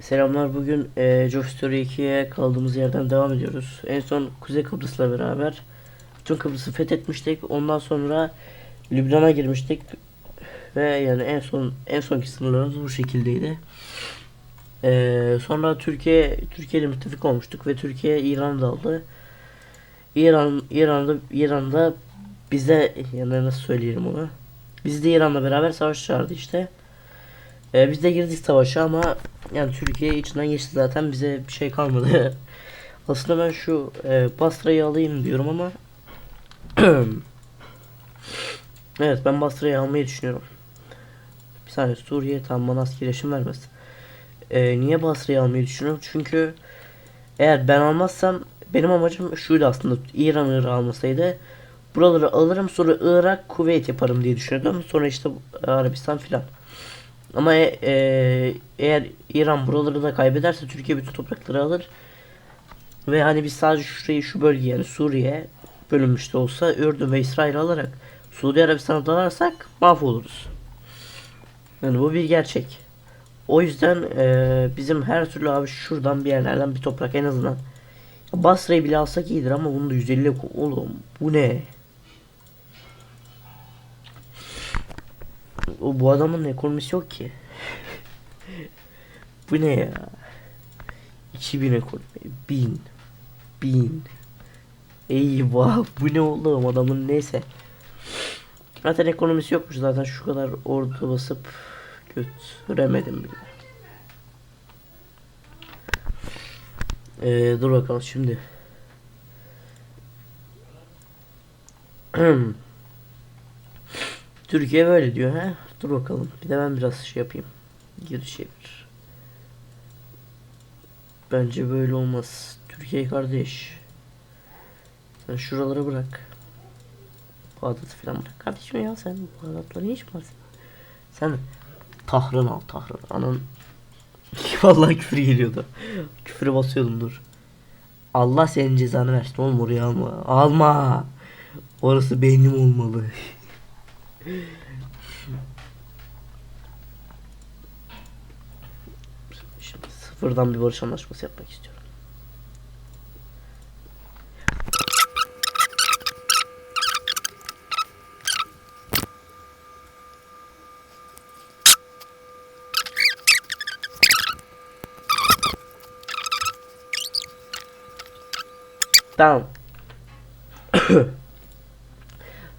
Selamlar. Bugün e, Job Story 2'ye kaldığımız yerden devam ediyoruz. En son Kuzey Kıbrıs'la beraber bütün Kıbrıs'ı fethetmiştik. Ondan sonra Lübnan'a girmiştik. Ve yani en son en sonki sınırlarımız bu şekildeydi. E, sonra Türkiye Türkiye ile müttefik olmuştuk ve Türkiye İran'ı aldı. İran İran'da İran'da bize yani nasıl söyleyelim onu? Biz de İran'la beraber savaş çağırdı işte. Ee, biz de girdik savaşa ama yani Türkiye içinden geçti zaten bize bir şey kalmadı. Aslında ben şu e, Basra'yı alayım diyorum ama Evet ben Basra'yı almayı düşünüyorum. Bir saniye Suriye tam bana askeri yaşım vermez. Ee, niye Basra'yı almayı düşünüyorum? Çünkü eğer ben almazsam benim amacım şuydu aslında İran Irak'ı almasaydı buraları alırım sonra Irak Kuveyt yaparım diye düşünüyordum. Sonra işte Arabistan filan. Ama e- e- eğer İran buraları da kaybederse Türkiye bütün toprakları alır. Ve hani biz sadece şurayı şu bölgeyi yani Suriye bölünmüş de olsa Ürdün ve İsrail alarak Suudi Arabistan'a dalarsak mahvoluruz. Yani bu bir gerçek. O yüzden e, bizim her türlü abi şuradan bir yerlerden bir toprak en azından. Basra'yı bile alsak iyidir ama bunu da 150 ko- oğlum bu ne? O bu adamın ekonomisi yok ki. bu ne ya? 2000 ekonomi. 1000. 1000. Eyvah bu ne oğlum adamın neyse. Zaten ekonomisi yokmuş zaten şu kadar ordu basıp götüremedim bile. Ee, dur bakalım şimdi. Türkiye böyle diyor ha. Dur bakalım. Bir de ben biraz şey yapayım. Giriş çevir. Bence böyle olmaz. Türkiye kardeş. Sen şuraları bırak. Bağdat'ı falan bırak. Kardeşim ya sen Bağdat'la ne iş var senin? Sen Tahran al Tahran. Anan Vallahi küfür geliyordu. Küfürü basıyordum dur. Allah senin cezanı versin oğlum oraya alma. Alma. Orası benim olmalı. Şimdi sıfırdan bir barış anlaşması yapmak istiyorum. Tamam.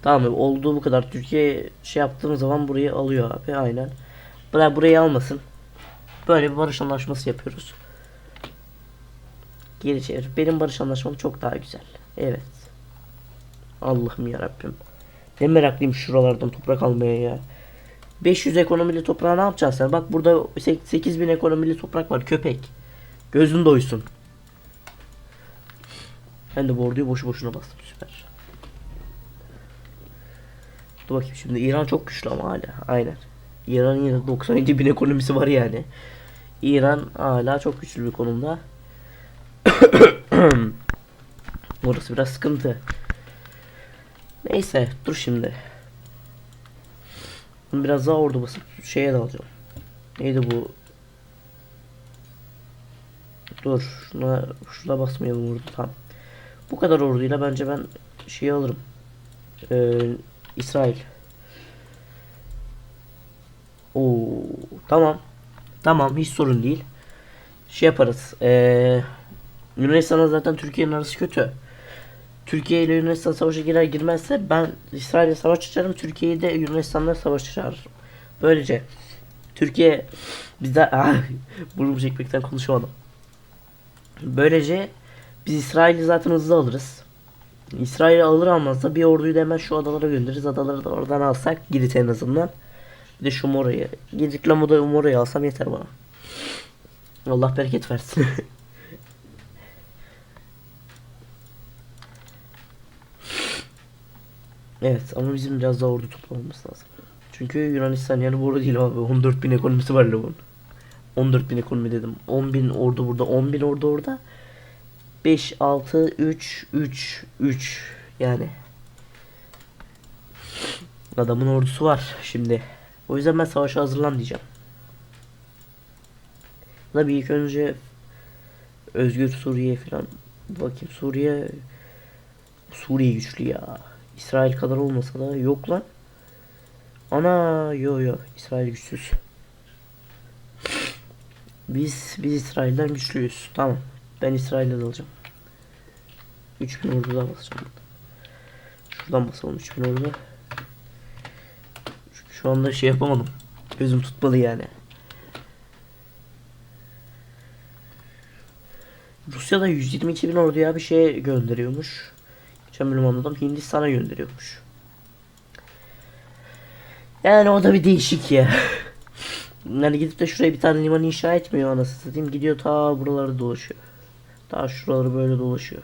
tamam abi, olduğu bu kadar. Türkiye şey yaptığımız zaman burayı alıyor abi aynen. Bırak burayı almasın. Böyle bir barış anlaşması yapıyoruz. Geri çevir. Benim barış anlaşmam çok daha güzel. Evet. Allah'ım ya Rabbim. Ne meraklıyım şuralardan toprak almaya ya. 500 ekonomili toprağa ne yapacaksın sen? Bak burada 8000 ekonomili toprak var köpek. Gözün doysun. Ben de bu orduyu boşu boşuna bastım süper. Dur bakayım şimdi İran çok güçlü ama hala aynen. İran'ın yine 97 bin ekonomisi var yani. İran hala çok güçlü bir konumda. Burası biraz sıkıntı. Neyse dur şimdi. Biraz daha ordu basıp şeye dalacağım. Neydi bu? Dur şuna şuna basmayalım ordu tam. Bu kadar orduyla bence ben şeyi alırım. Ee, İsrail. Oo tamam. Tamam hiç sorun değil. Şey yaparız. Ee, Yunanistan'la zaten Türkiye'nin arası kötü. Türkiye ile Yunanistan savaşa girer girmezse ben İsrail'e savaş açarım. Türkiye'yi de Yunanistan'la savaş çağırırım. Böylece Türkiye bizde ah, burnumu çekmekten konuşamadım. Böylece biz İsrail'i zaten hızlı alırız. İsrail'i alır almaz da bir orduyu da hemen şu adalara göndeririz. Adaları da oradan alsak Girit en azından. Bir de şu Mora'yı. Girit'le Mora'yı alsam yeter bana. Allah bereket versin. evet ama bizim biraz daha ordu toplamamız lazım. Çünkü Yunanistan yani burada değil abi. 14 bin ekonomisi var Lavun. 14 bin ekonomi dedim. 10 bin ordu burada. 10 bin ordu orada. 5, 6, 3, 3, 3 yani. Adamın ordusu var şimdi. O yüzden ben savaşa hazırlan diyeceğim. Tabii ilk önce Özgür Suriye falan bakayım Suriye Suriye güçlü ya. İsrail kadar olmasa da yok lan. Ana yo yo İsrail güçsüz. Biz biz İsrail'den güçlüyüz. Tamam. Ben İsrail'e alacağım. 3000 ordu daha basacağım. Şuradan basalım 3000 ordu. Şu anda şey yapamadım. Gözüm tutmadı yani. Rusya'da 122 bin orduya bir şey gönderiyormuş. Geçen bölüm anladım Hindistan'a gönderiyormuş. Yani o da bir değişik ya. Yani gidip de şuraya bir tane liman inşa etmiyor anasını satayım. Gidiyor ta buraları dolaşıyor. Ta şuraları böyle dolaşıyor.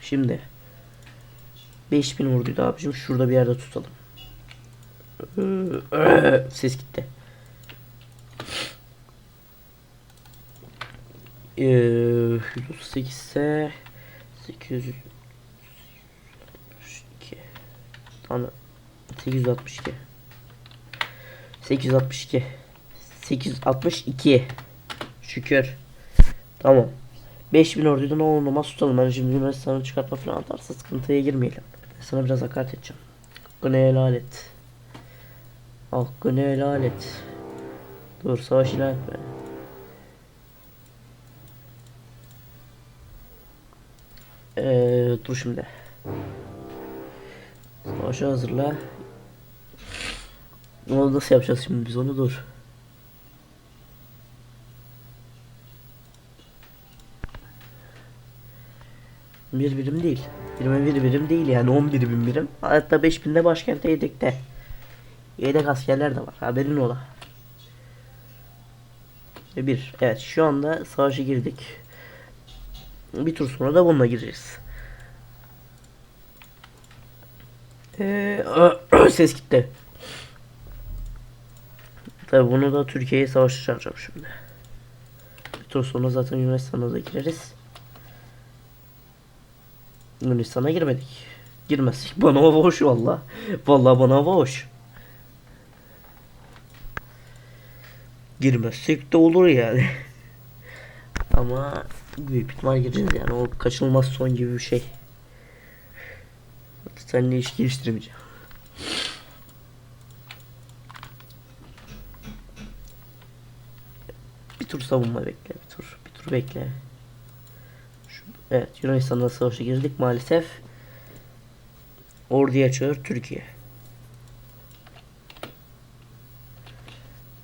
Şimdi 5000 orduydu abicim. Şurada bir yerde tutalım. Ses gitti. Ee, 138 ise 800 tane 862 862 862 Şükür. Tamam. 5000 orduydu ne olur olmaz tutalım. Ben şimdi Yunanistan'ı çıkartma falan atarsa sıkıntıya girmeyelim. Sana biraz hakaret edeceğim. Hakkını helal et. Hakkını helal et. Dur savaş ilan etme. Ee, dur şimdi. Savaşa hazırla. Onu nasıl yapacağız şimdi biz onu? Dur Bir birim değil. 21 birim değil yani 11 bin birim. Hatta 5000 de başkente yedekte. Yedek askerler de var. Haberin ola. Ve bir. Evet şu anda savaşa girdik. Bir tur sonra da bununla gireceğiz. Ee, ses gitti. Tabi bunu da Türkiye'ye savaşa çağıracağım şimdi. Bir tur sonra zaten Yunanistan'a da gireriz. Yunanistan'a girmedik. Girmezsek bana hoş valla. Valla bana hoş. Girmezsek de olur yani. Ama büyük ihtimal gireceğiz yani o kaçınılmaz son gibi bir şey. Seninle iş geliştirmeyeceğim. Bir tur savunma bekle bir tur. Bir tur bekle. Evet Yunanistan'da savaşa girdik maalesef. Orduya çağır Türkiye.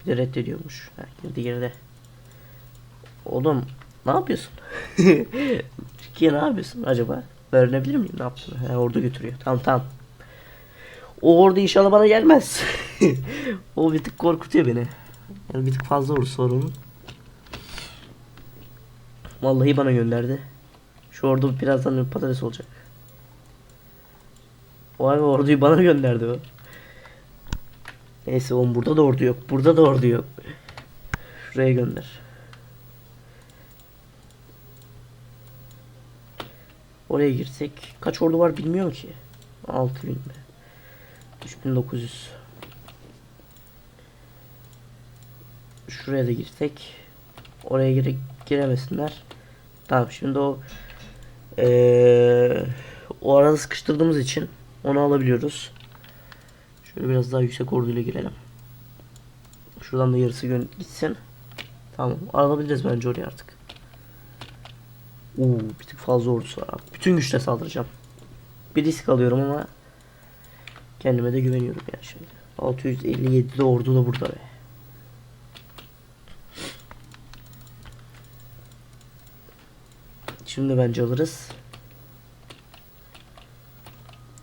Bir de reddediyormuş. Ha, girdi girdi. Oğlum ne yapıyorsun? Türkiye ne yapıyorsun acaba? Öğrenebilir miyim ne yaptığını? Ha, ordu götürüyor. Tamam tamam. O ordu inşallah bana gelmez. o bir tık korkutuyor beni. Yani bir tık fazla var onun. Vallahi bana gönderdi. Şu ordu birazdan bir patates olacak. Vay be orduyu bana gönderdi o. Neyse oğlum burada da ordu yok. Burada da ordu yok. Şuraya gönder. Oraya girsek kaç ordu var bilmiyorum ki. 6000 mi? 3900. Şuraya da girsek oraya gire giremesinler. Tamam şimdi o eee o arada sıkıştırdığımız için onu alabiliyoruz. Şöyle biraz daha yüksek orduyla girelim. Şuradan da yarısı gitsin. Tamam alabiliriz bence oraya artık. Oo, bir tık fazla ordusu var. Bütün güçle saldıracağım. Bir risk alıyorum ama kendime de güveniyorum yani şimdi. 657 de ordu da burada be. Şimdi bence alırız.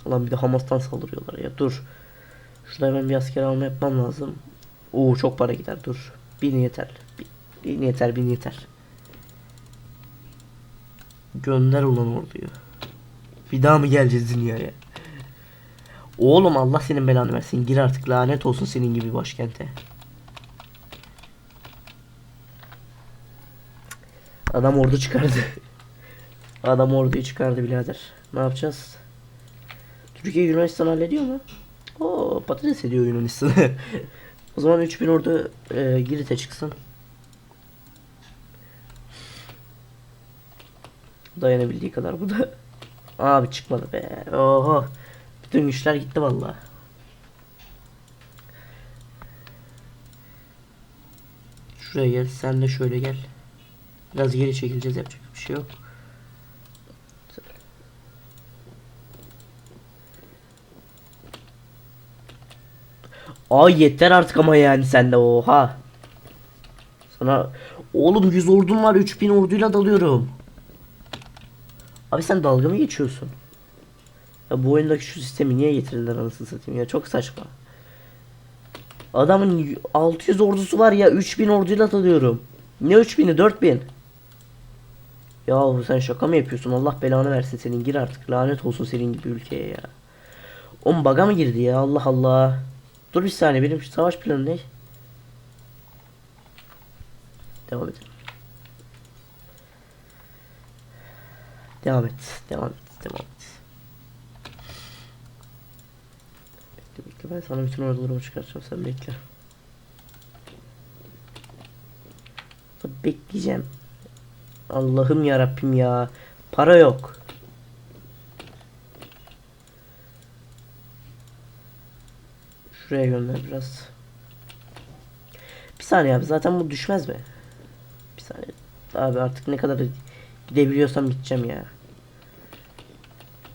Ulan bir de Hamas'tan saldırıyorlar ya. Dur. Şurada hemen bir asker alma yapmam lazım. Oo çok para gider dur. Bin yeter. Bin yeter bin yeter. Gönder ulan orduyu. Bir daha mı geleceğiz dünyaya? Oğlum Allah senin belanı versin. Gir artık lanet olsun senin gibi başkente. Adam ordu çıkardı. Adam orduyu çıkardı birader. Ne yapacağız? Türkiye Yunanistan hallediyor mu? Oo patates ediyor Yunanistan. O zaman 3000 ordu e, Girit'e çıksın. Dayanabildiği kadar bu da. Abi çıkmadı be. Oho. Bütün güçler gitti vallahi. Şuraya gel. Sen de şöyle gel. Biraz geri çekileceğiz. Yapacak bir şey yok. Ay yeter artık ama yani sende oha. Sana oğlum 100 ordum var 3000 orduyla dalıyorum. Abi sen dalga mı geçiyorsun? Ya bu oyundaki şu sistemi niye getirdiler anasını satayım ya çok saçma. Adamın 600 ordusu var ya 3000 orduyla dalıyorum. Ne 3000'i 4000. Yahu sen şaka mı yapıyorsun? Allah belanı versin senin. Gir artık. Lanet olsun senin gibi ülkeye ya. Oğlum baga mı girdi ya? Allah Allah. Dur bir saniye benim şu savaş planı ne? Devam edelim. Devam et. Devam et. Devam et. Bekle bekle ben sana bütün ordularımı çıkartacağım sen bekle. Bekleyeceğim. Allah'ım ya Rabbim ya. Para yok. Şuraya gönder biraz. Bir saniye abi zaten bu düşmez mi? Bir saniye. Abi artık ne kadar gidebiliyorsam gideceğim ya.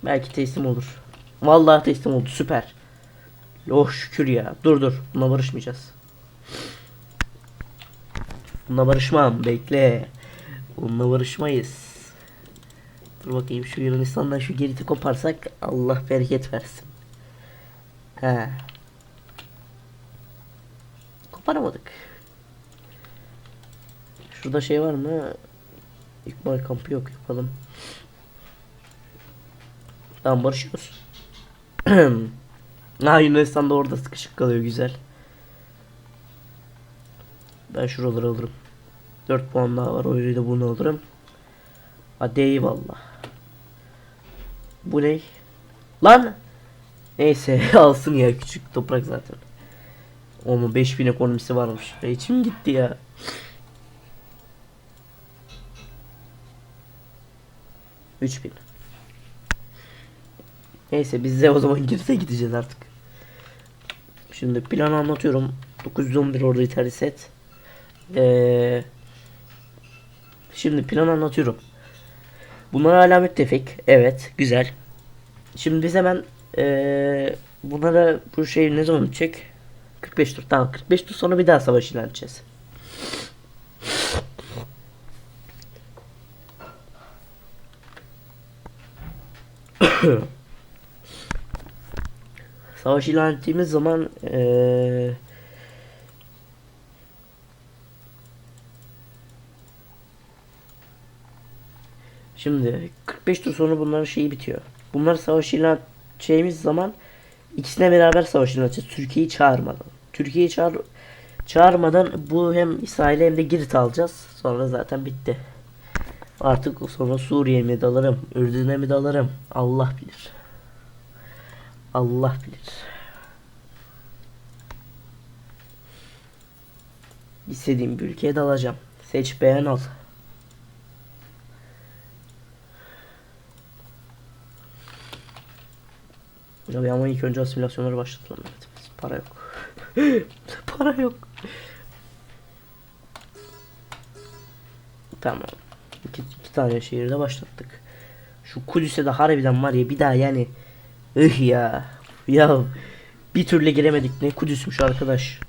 Belki teslim olur. Vallahi teslim oldu süper. Oh şükür ya. Dur dur. Buna barışmayacağız. Buna barışmam. Bekle. Bununla barışmayız. Dur bakayım şu Yunanistan'dan şu Girit'i koparsak Allah bereket versin. He. Koparamadık. Şurada şey var mı? İkbal kampı yok yapalım. Tamam barışıyoruz. ha Yunanistan'da orada sıkışık kalıyor güzel. Ben şuraları alırım. 4 puan daha var. Öyle de bunu alırım. Hadi eyvallah. Bu ne? Lan! Neyse alsın ya küçük toprak zaten. O mu 5000 ekonomisi varmış. E, içim gitti ya. Üç bin. Neyse biz de o zaman Girit'e gideceğiz artık. Şimdi planı anlatıyorum. 911 orada yeterli set. Ee, şimdi planı anlatıyorum. Bunlar alamet tefek. Evet. Güzel. Şimdi biz hemen ee, bunlara bu şey ne zaman bitecek? 45 tur. Tamam 45 tur sonra bir daha savaş ilan edeceğiz. Savaş ilan ettiğimiz zaman ee, Şimdi 45 tur sonra bunların şeyi bitiyor. Bunlar savaş ilan edeceğimiz zaman ikisine beraber savaş ilan edeceğiz. Türkiye'yi çağırmadan. Türkiye'yi çağır çağırmadan bu hem İsrail'e hem de Girit alacağız. Sonra zaten bitti. Artık sonra Suriye mi dalarım, Ürdün'e mi dalarım Allah bilir. Allah bilir. İstediğim bir ülkeye dalacağım. Seç beğen al. Abi ama ilk önce asimilasyonları başlatalım. Evet, para yok. para yok. Tamam. İki, iki tane şehirde başlattık. Şu Kudüs'e de harbiden var ya bir daha yani ıh ya. Ya bir türlü giremedik ne Kudüs'müş arkadaş.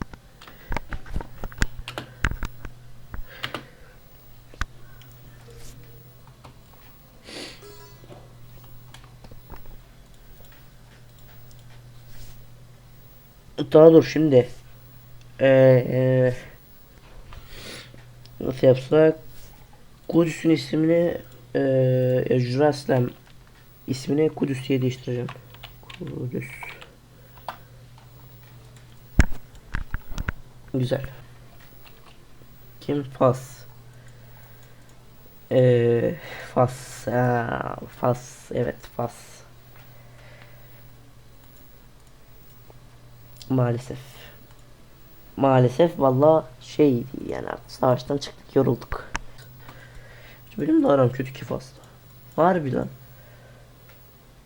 Daha dur şimdi. Ee, ee, nasıl yapsak? Kudüs'ün ismini ee, Jerusalem ismini Kudüs diye değiştireceğim. Kudüs. Güzel. Kim? Fas. Ee, Fas. Aa, Fas. Evet Fas. Maalesef. maalesef valla şey yani savaştan çıktık yorulduk. Benim de aram kötü ki fazla. Harbi lan.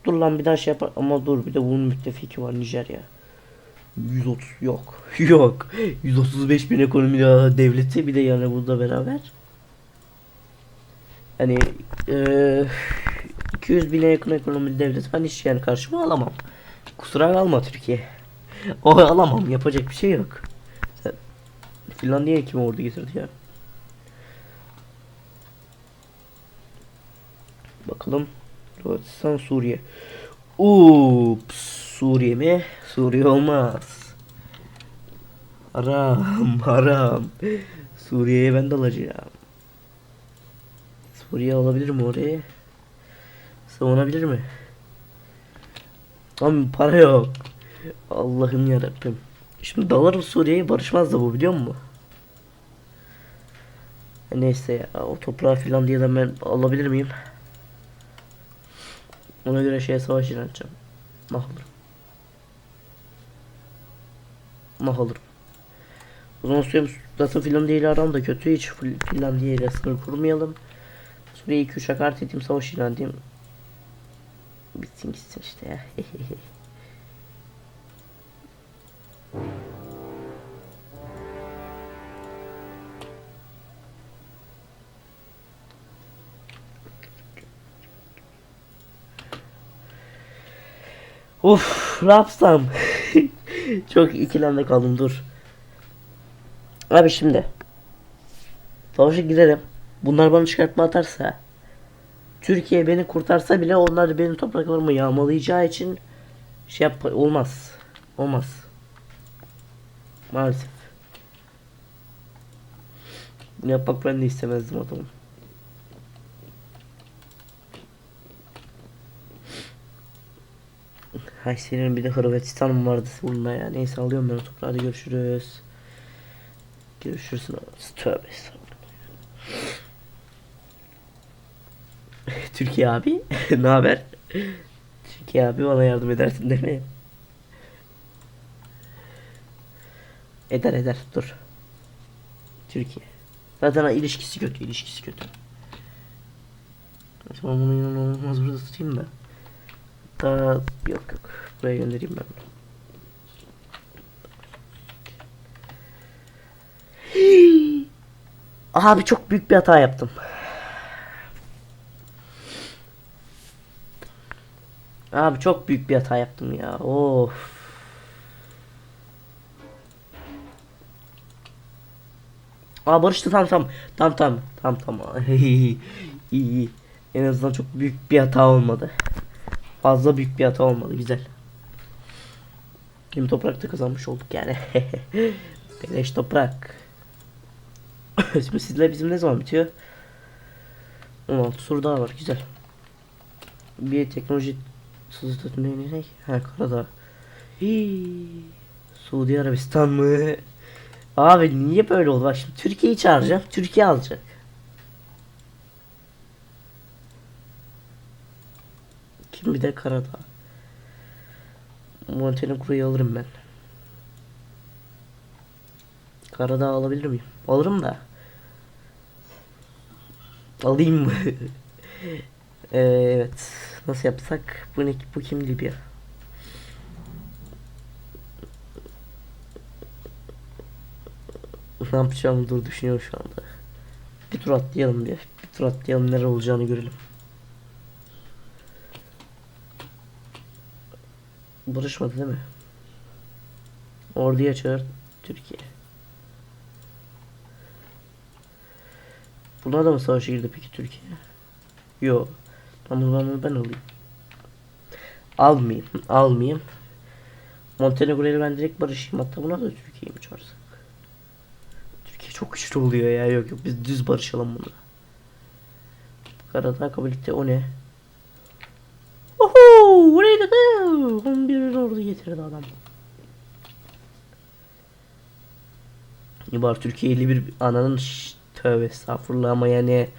Dur lan bir daha şey yapar ama dur bir de bunun müttefiki var Nijerya. 130 yok. yok. 135 bin ekonomi devleti bir de yani burada beraber. Yani eee 200 bine yakın ekonomi devleti ben hiç yani karşıma alamam. Kusura kalma Türkiye. O alamam yapacak bir şey yok. Sen Finlandiya'ya kim ordu getirdi ya? Bakalım. Hırvatistan Suriye. Ups, Suriye mi? Suriye olmaz. Haram, haram. Suriye'ye ben de alacağım. Suriye alabilir mi orayı? Savunabilir mi? Ama para yok. Allah'ım yarabbim. Şimdi dalarım Suriye'ye barışmaz da bu biliyor musun? Neyse ya o toprağı Finlandiya'dan ben alabilir miyim? Ona göre şeye savaş ilan edeceğim. Nah alırım. O zaman söyleyeyim zaten Finlandiya ile aram da kötü. Hiç Finlandiya ile sınır kurmayalım. Suriye 2-3 hakaret edeyim savaş ilan edeyim. Bitsin gitsin işte ya. Uf, ne yapsam? Çok ikilemde kaldım dur. Abi şimdi. Savaşa girerim. Bunlar bana çıkartma atarsa. Türkiye beni kurtarsa bile onlar benim topraklarımı yağmalayacağı için şey yap olmaz. Olmaz. Maalesef. Bunu yapmak ben de istemezdim adamım. Hay senin bir de Hırvatistan'ın vardı bununla ya. Neyse alıyorum ben o toprağı. Hadi görüşürüz. Görüşürüz. Tövbe. Türkiye abi ne haber? Türkiye abi bana yardım edersin değil? Eder eder dur. Türkiye. Zaten ilişkisi kötü ilişkisi kötü. Tamam bunu inanılmaz burada tutayım da. Daha yok yok. Buraya göndereyim ben bunu. Abi çok büyük bir hata yaptım. Abi çok büyük bir hata yaptım ya. Of. Aa barıştı tam tam. Tam tam. Tam tam. iyi. En azından çok büyük bir hata olmadı. Fazla büyük bir hata olmadı. Güzel. Kim toprakta kazanmış olduk yani. Beleş toprak. Şimdi sizler bizim ne zaman bitiyor? 16 soru daha var. Güzel. Bir teknoloji ne ne ne? Ha Karadağ. Hii. Suudi Arabistan mı? Abi niye böyle oldu? Bak şimdi Türkiye'yi çağıracağım. Türkiye alacak. Kim bir de Karadağ. Montenegro'yu alırım ben. Karadağ alabilir miyim? Alırım da. Alayım mı? Ee, evet. Nasıl yapsak? Bu ne? Bu kim Libya? Ne yapacağımı dur düşünüyorum şu anda. Bir tur atlayalım bir. Bir tur atlayalım neler olacağını görelim. Barışmadı değil mi? Orduya çağır Türkiye. Buna da mı savaşa girdi peki Türkiye? Yo. Tamam ben, ben alayım. Almayayım. Almayayım. Montenegro'yla ben direkt barışayım. Hatta buna da Türkiye'yi mi çağırsak? Türkiye çok güçlü oluyor ya. Yok yok biz düz barışalım bununla. Karadağ etti. O ne? Oho! Buraya da 11 ordu getirdi adam. İbar Türkiye'li bir ananın şş, tövbe estağfurullah ama yani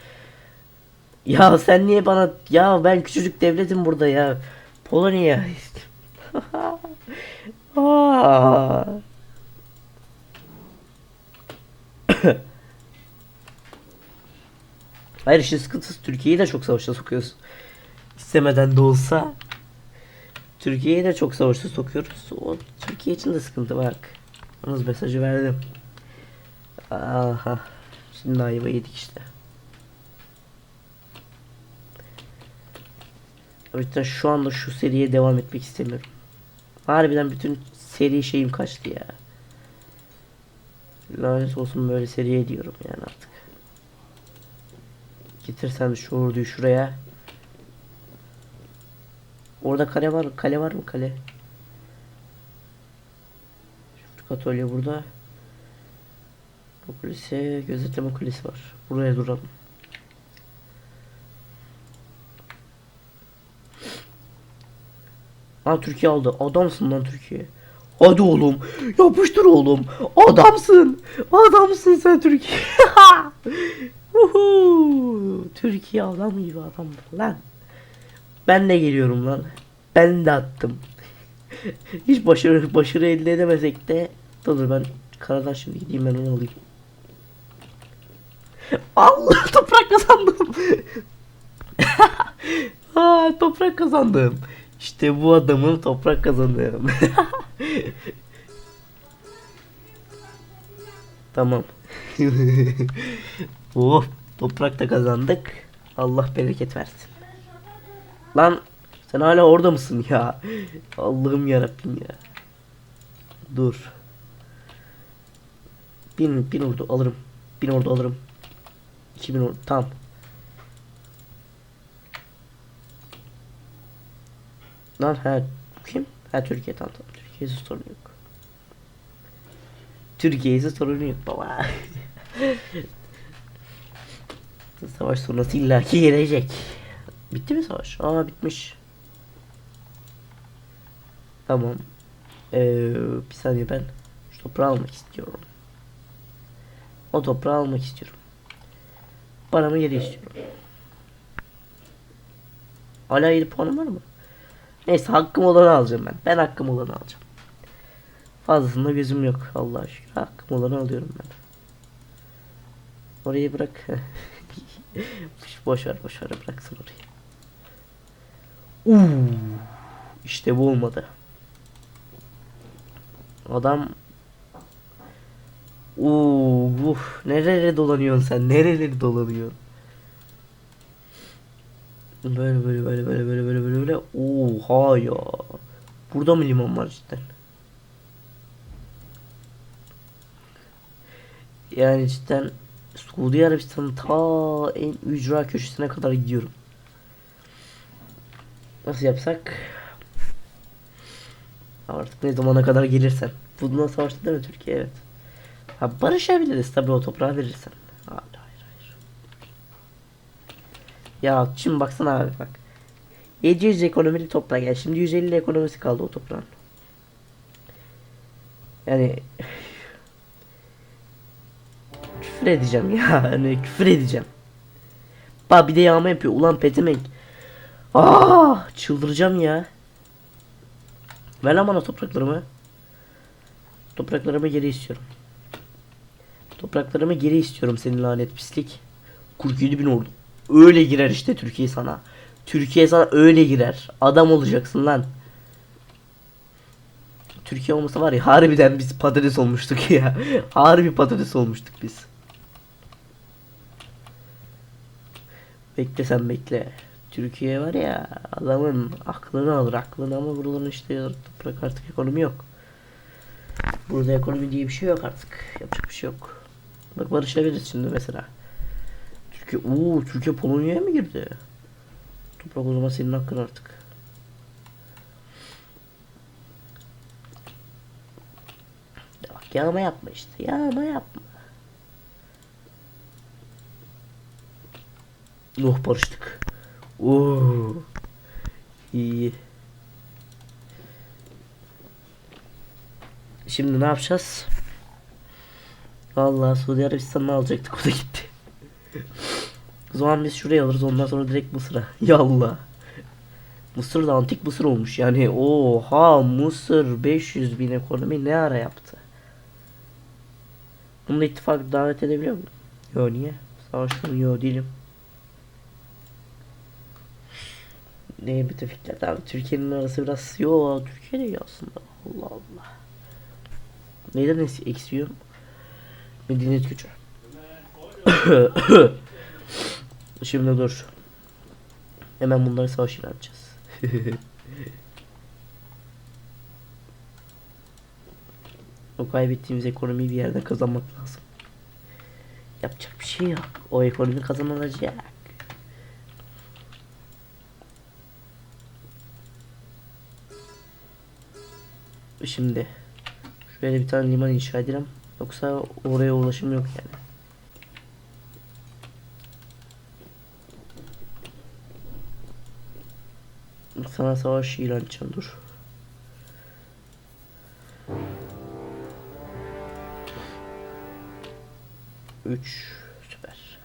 ya sen niye bana ya ben küçücük devletim burada ya Polonya Aa. Hayır işin sıkıntısı Türkiye'yi de çok savaşa sokuyoruz. İstemeden de olsa Türkiye'yi de çok savaşa sokuyoruz. O Türkiye için de sıkıntı bak. Yalnız mesajı verdim. Aha. Şimdi ayva yedik işte. O şu anda şu seriye devam etmek istemiyorum. Harbiden bütün seri şeyim kaçtı ya. Lanet olsun böyle seriye diyorum yani artık. Getirsen şu orduyu şuraya. Orada kale var. Kale var mı kale? Şu Katolya burada. Bu kulise gözetleme kulesi var. Buraya duralım. Ha Türkiye aldı. Adamsın lan Türkiye. Hadi oğlum. Yapıştır oğlum. Adamsın. Adamsın sen Türkiye. Uhu. Türkiye adam gibi adamdır lan. Ben de geliyorum lan. Ben de attım. Hiç başarı başarı elde edemesek de dur ben karadan şimdi gideyim ben onu alayım. Allah toprak kazandım. Aa, toprak kazandım. İşte bu adamın toprak kazandım. tamam. Oh, toprak da kazandık. Allah bereket versin. Lan sen hala orada mısın ya? Allah'ım yarabbim ya. Dur. Bin, bin ordu alırım. Bin ordu alırım. 2000 ordu tamam. Lan ha kim? Ha Türkiye tamam tamam. Türkiye'si sorun yok. Türkiye'si sorun yok baba. Savaş sonrası illaki gelecek. Bitti mi savaş? Aa bitmiş. Tamam. Ee, bir saniye ben şu toprağı almak istiyorum. O toprağı almak istiyorum. Paramı geri istiyorum. Hala 7 puanım var mı? Neyse hakkım olanı alacağım ben. Ben hakkım olanı alacağım. Fazlasında gözüm yok. Allah'a şükür. Hakkım olanı alıyorum ben. Orayı bırak. boş ver boş ver bıraksın orayı. Uuu. İşte bu olmadı. Adam Uuu uf, nerelere dolanıyorsun sen? Nereleri dolanıyorsun? Böyle böyle böyle böyle böyle böyle böyle böyle. Oha ya. Burada mı liman var cidden? Yani cidden Suudi Arabistan'ın ta en ücra köşesine kadar gidiyorum. Nasıl yapsak? Artık ne zamana kadar gelirsen. Bundan savaştı değil mi Türkiye? Evet. Ha barışabiliriz tabii o toprağı verirsen. Hayır hayır hayır. Ya şimdi baksana abi bak. 700 ekonomili toprak yani şimdi 150 ekonomisi kaldı o toprağın. Yani küfür edeceğim ya hani küfür edeceğim. Bak bir de yağma yapıyor ulan petemek. Aa çıldıracağım ya. Ver lan bana topraklarımı. Topraklarımı geri istiyorum. Topraklarımı geri istiyorum senin lanet pislik. 47 bin ordu. Öyle girer işte Türkiye sana. Türkiye sana öyle girer. Adam olacaksın lan. Türkiye olmasa var ya harbiden biz patates olmuştuk ya. Harbi patates olmuştuk biz. Bekle sen bekle. Türkiye var ya adamın aklını alır aklını ama buraların işte toprak artık ekonomi yok. Burada ekonomi diye bir şey yok artık. Yapacak bir şey yok. Bak barışabiliriz şimdi mesela. Türkiye, ooo Türkiye Polonya'ya mı girdi? Toprak o zaman senin hakkın artık. Ya yağma yapma işte. Yağma yapma. Nuh barıştık. Oo. İyi. Şimdi ne yapacağız? Vallahi Suudi Arabistan'ı alacaktık o da gitti. o zaman biz şuraya alırız ondan sonra direkt Mısır'a. Yallah. Mısır da antik Mısır olmuş yani oha Mısır 500 bin ekonomi ne ara yaptı? Bunu ittifak davet edebiliyor muyum? Yo niye? Savaştan yo değilim. Ne müttefikler abi Türkiye'nin arası biraz yo Türkiye değil aslında Allah Allah. Neyden es- eksiyor? Medeniyet gücü. Şimdi dur. Hemen bunları savaş ilan edeceğiz. o kaybettiğimiz ekonomiyi bir yerden kazanmak lazım. Yapacak bir şey yok. O ekonomi kazanılacak. Şimdi şöyle bir tane liman inşa edelim. Yoksa oraya ulaşım yok yani. Sana savaş ilan edeceğim dur. Üç süper.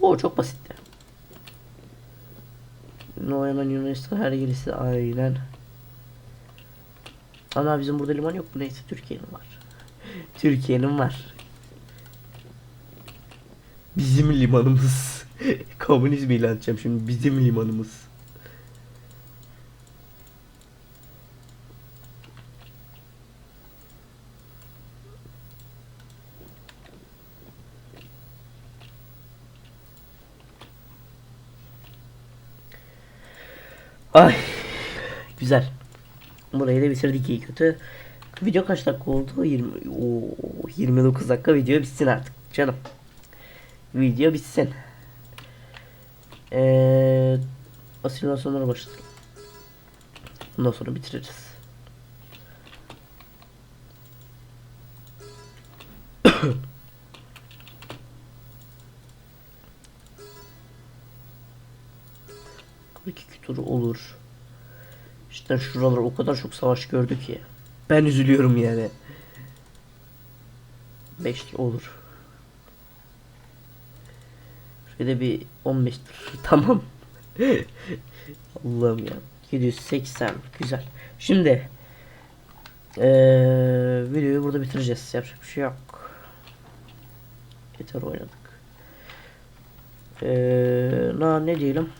O çok basitti. No hemen Yunanistan her gerisi aynen. Ana bizim burada liman yok mu? Neyse Türkiye'nin var. Türkiye'nin var. Bizim limanımız. Komünizm ilan edeceğim şimdi. Bizim limanımız. Ay. Güzel. Burayı da bitirdik iyi kötü. Video kaç dakika oldu? 20 Oo, 29 dakika video bitsin artık canım. Video bitsin. Ee, asimilasyonlara başladık. Bundan sonra bitiririz. iki kütür olur. İşte şuralar o kadar çok savaş gördü ki. Ben üzülüyorum yani. 5 olur. Şöyle bir 15 tamam. Allah'ım ya. 780 güzel. Şimdi eee videoyu burada bitireceğiz. Yapacak bir şey yok. Yeter oynadık. Eee na ne diyelim?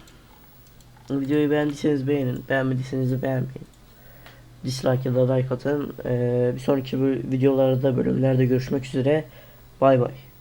Videoyu beğendiyseniz beğenin. Beğenmediyseniz de beğenmeyin. Dislike ya da like atın. Ee, bir sonraki videolarda bölümlerde görüşmek üzere. Bay bay.